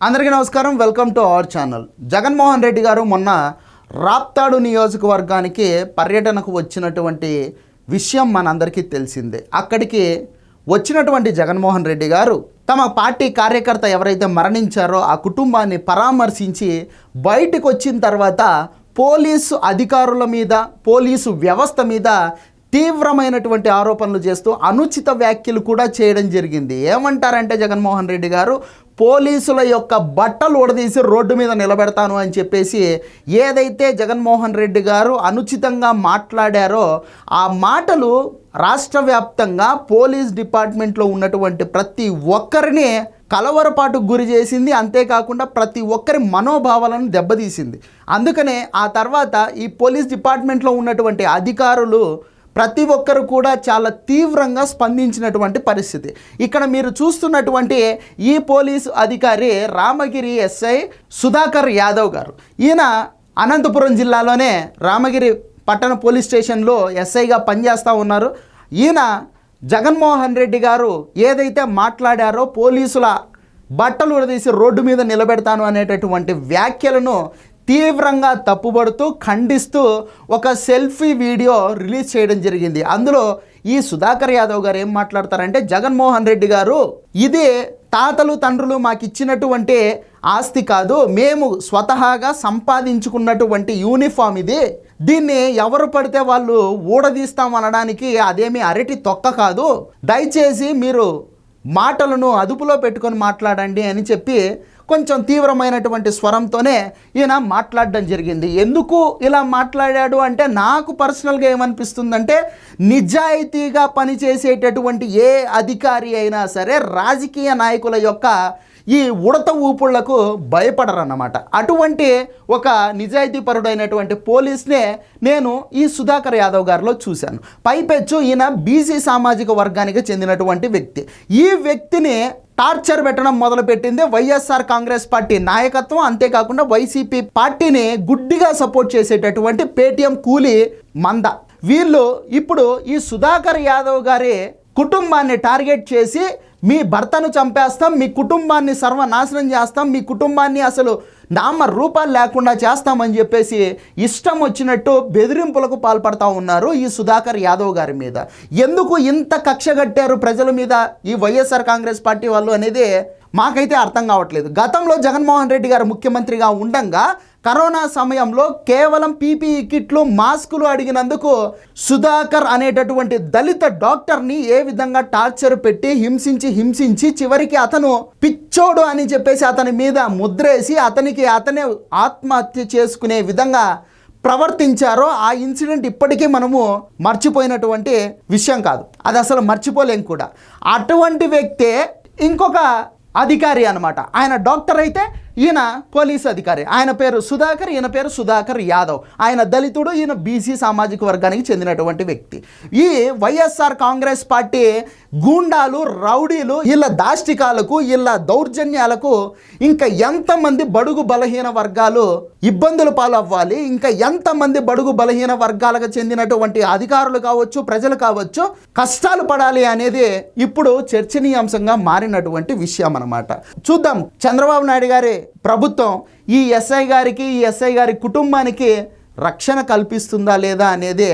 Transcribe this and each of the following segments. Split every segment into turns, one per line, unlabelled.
అందరికీ నమస్కారం. Welcome to our channel. Jagan Mohan Reddy గారు మొన్న రాప్తాడు నియోజకవర్గానికి పర్యటనకు వచ్చినటువంటి విషయం మనందరికీ తెలిసిందే. అక్కడికి వచ్చినటువంటి జగన్మోహన్ రెడ్డి గారు తమ పార్టీ కార్యకర్త ఎవరైతే మరణించారో ఆ కుటుంబాన్ని పరామర్శించి బయటకు వచ్చిన తర్వాత పోలీసు అధికారుల మీద పోలీసు వ్యవస్థ మీద తీవ్రమైనటువంటి ఆరోపణలు చేస్తూ అనుచిత వ్యాఖ్యలు కూడా చేయడం జరిగింది. ఏమంటారంటే జగన్మోహన్ రెడ్డి గారు పోలీసుల యొక్క బట్టలు ఊడదీసి రోడ్డు మీద నిలబెడతాను అని చెప్పేసి ఏదైతే జగన్మోహన్ రెడ్డి గారు అనుచితంగా మాట్లాడారో ఆ మాటలు రాష్ట్ర వ్యాప్తంగా పోలీస్ డిపార్ట్మెంట్లో ఉన్నటువంటి ప్రతి ఒక్కరిని కలవరపాటుకు గురి చేసింది. అంతేకాకుండా ప్రతి ఒక్కరి మనోభావాలను దెబ్బతీసింది. అందుకనే ఆ తర్వాత ఈ పోలీస్ డిపార్ట్మెంట్లో ఉన్నటువంటి అధికారులు ప్రతి ఒక్కరు కూడా చాలా తీవ్రంగా స్పందించినటువంటి పరిస్థితి. ఇక్కడ మీరు చూస్తున్నటువంటి ఈ పోలీసు అధికారి రామగిరి ఎస్ఐ సుధాకర్ యాదవ్ గారు. ఈయన అనంతపురం జిల్లాలోనే రామగిరి పట్టణ పోలీస్ స్టేషన్లో ఎస్ఐగా పనిచేస్తూ ఉన్నారు. ఈయన జగన్మోహన్ రెడ్డి గారు ఏదైతే మాట్లాడారో పోలీసుల బట్టలు ఉడదీసి రోడ్డు మీద నిలబెడతాను అనేటటువంటి వ్యాఖ్యలను తీవ్రంగా తప్పుబడుతూ ఖండిస్తూ ఒక సెల్ఫీ వీడియో రిలీజ్ చేయడం జరిగింది. అందులో ఈ సుధాకర్ యాదవ్ గారు ఏం మాట్లాడతారంటే జగన్మోహన్ రెడ్డి గారు ఇది తాతలు తండ్రులు మాకు ఇచ్చినటువంటి ఆస్తి కాదు మేము స్వతహాగా సంపాదించుకున్నటువంటి యూనిఫామ్ ఇది. దీన్ని ఎవరు పడితే వాళ్ళు ఊడదీస్తాం అనడానికి అదేమి అరటి తొక్క కాదు. దయచేసి మీరు మాటలను అదుపులో పెట్టుకొని మాట్లాడండి అని చెప్పి కొంచెం తీవ్రమైనటువంటి స్వరంతోనే ఈయన మాట్లాడడం జరిగింది. ఎందుకు ఇలా మాట్లాడాడు అంటే నాకు పర్సనల్గా ఏమనిపిస్తుందంటే నిజాయితీగా పనిచేసేటటువంటి ఏ అధికారి అయినా సరే రాజకీయ నాయకుల యొక్క ఈ ఉడత ఊపుళ్ళకు భయపడరన్నమాట. అటువంటి ఒక నిజాయితీపరుడైనటువంటి పోలీస్నే నేను ఈ సుధాకర్ యాదవ్ గారిలో చూశాను. పైపెచ్చు ఈయన బీసీ సామాజిక వర్గానికి చెందినటువంటి వ్యక్తి. ఈ వ్యక్తిని టార్చర్ పెట్టడం మొదలుపెట్టింది వైఎస్ఆర్ కాంగ్రెస్ పార్టీ నాయకత్వం. అంతేకాకుండా వైసీపీ పార్టీని గుడ్డిగా సపోర్ట్ చేసేటటువంటి పేటీఎం కూలీ మంద. వీళ్ళు ఇప్పుడు ఈ సుధాకర్ యాదవ్ గారి కుటుంబాన్ని టార్గెట్ చేసి మీ భర్తను చంపేస్తాం మీ కుటుంబాన్ని సర్వనాశనం చేస్తాం మీ కుటుంబాన్ని అసలు నామ రూపాలు లేకుండా చేస్తామని చెప్పేసి ఇష్టం వచ్చినట్టు బెదిరింపులకు పాల్పడతా ఉన్నారు ఈ సుధాకర్ యాదవ్ గారి మీద. ఎందుకు ఇంత కక్ష కట్టారు ప్రజల మీద ఈ వైఎస్ఆర్ కాంగ్రెస్ పార్టీ వాళ్ళు అనేది మాకైతే అర్థం కావట్లేదు. గతంలో జగన్మోహన్ రెడ్డి గారు ముఖ్యమంత్రిగా ఉండంగా కరోనా సమయంలో కేవలం పీపీఈ కిట్లు మాస్కులు అడిగినందుకు సుధాకర్ అనేటటువంటి దళిత డాక్టర్ని ఏ విధంగా టార్చర్ పెట్టి హింసించి హింసించి చివరికి అతను పిచ్చోడు అని చెప్పేసి అతని మీద ముద్రేసి అతనికి అతనే ఆత్మహత్య చేసుకునే విధంగా ప్రవర్తించారో ఆ ఇన్సిడెంట్ ఇప్పటికీ మనము మర్చిపోయినటువంటి విషయం కాదు. అది అసలు మర్చిపోలేం కూడా. అటువంటి వ్యక్తే ఇంకొక అధికారి అనమాట ఆయన డాక్టర్ అయితే ఈయన పోలీస్ అధికారి. ఆయన పేరు సుధాకర్ ఈయన పేరు సుధాకర్ యాదవ్. ఆయన దళితుడు ఈయన బీసీ సామాజిక వర్గానికి చెందినటువంటి వ్యక్తి. ఈ వైఎస్ఆర్ కాంగ్రెస్ పార్టీ గూండాలు రౌడీలు వీళ్ళ దాష్టికాలకు వీళ్ళ దౌర్జన్యాలకు ఇంకా ఎంతమంది బడుగు బలహీన వర్గాలు ఇబ్బందులు పాలవ్వాలి ఇంకా ఎంతమంది బడుగు బలహీన వర్గాలకు చెందినటువంటి అధికారులు కావచ్చు ప్రజలు కావచ్చు కష్టాలు పడాలి అనేది ఇప్పుడు చర్చనీయాంశంగా మారినటువంటి విషయం అనమాట చూద్దాం. చంద్రబాబు నాయుడు గారి ప్రభుత్వం ఈ ఎస్ఐ గారికి ఈ ఎస్ఐ గారి కుటుంబానికి రక్షణ కల్పిస్తుందా లేదా అనేది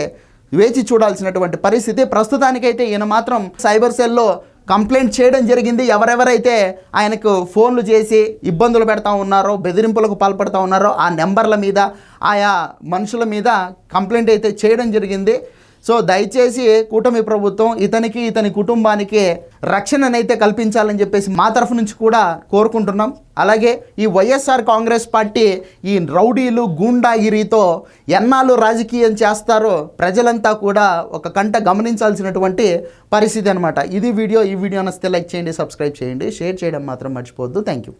వేచి చూడాల్సినటువంటి పరిస్థితి. ప్రస్తుతానికైతే ఈయన మాత్రం సైబర్ సెల్లో కంప్లైంట్ చేయడం జరిగింది. ఎవరెవరైతే ఆయనకు ఫోన్లు చేసి ఇబ్బందులు పెడతా ఉన్నారో బెదిరింపులకు పాల్పడుతూ ఉన్నారో ఆ నెంబర్ల మీద ఆయా మనుషుల మీద కంప్లైంట్ అయితే చేయడం జరిగింది. సో దయచేసి కూటమి ప్రభుత్వం ఇతనికి ఇతని కుటుంబానికి రక్షణనైతే కల్పించాలని చెప్పేసి మా తరఫు నుంచి కూడా కోరుకుంటున్నాం. అలాగే ఈ వైఎస్ఆర్ కాంగ్రెస్ పార్టీ ఈ రౌడీలు గూండాగిరితో ఎన్నాళ్ళు రాజకీయం చేస్తారో ప్రజలంతా కూడా ఒక కంట గమనించాల్సినటువంటి పరిస్థితి అనమాట ఇది వీడియో ఈ వీడియో నచ్చితే లైక్ చేయండి సబ్స్క్రైబ్ చేయండి. షేర్ చేయడం మాత్రం మర్చిపోవద్దు. Thank you